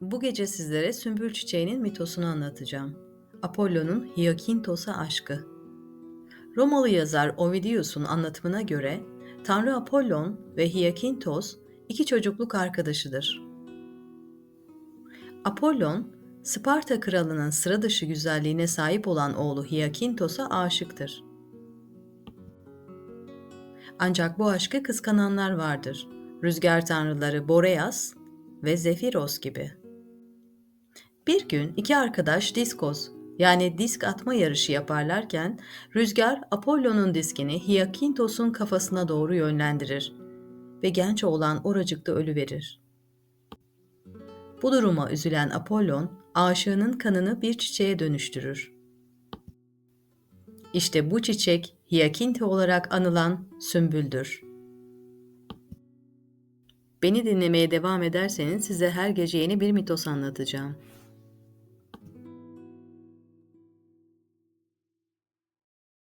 Bu gece sizlere sümbül çiçeğinin mitosunu anlatacağım. Apollo'nun Hyakinthos'a aşkı. Romalı yazar Ovidius'un anlatımına göre Tanrı Apollon ve Hyakinthos iki çocukluk arkadaşıdır. Apollon, Sparta kralının sıra dışı güzelliğine sahip olan oğlu Hyakinthos'a aşıktır. Ancak bu aşkı kıskananlar vardır. Rüzgar tanrıları Boreas ve Zefiros gibi. Bir gün iki arkadaş diskos yani disk atma yarışı yaparlarken rüzgar Apollo'nun diskini Hyakintos'un kafasına doğru yönlendirir ve genç oğlan oracıkta ölüverir. Bu duruma üzülen Apollon aşığının kanını bir çiçeğe dönüştürür. İşte bu çiçek Hyakinte olarak anılan sümbüldür. Beni dinlemeye devam ederseniz size her gece yeni bir mitos anlatacağım.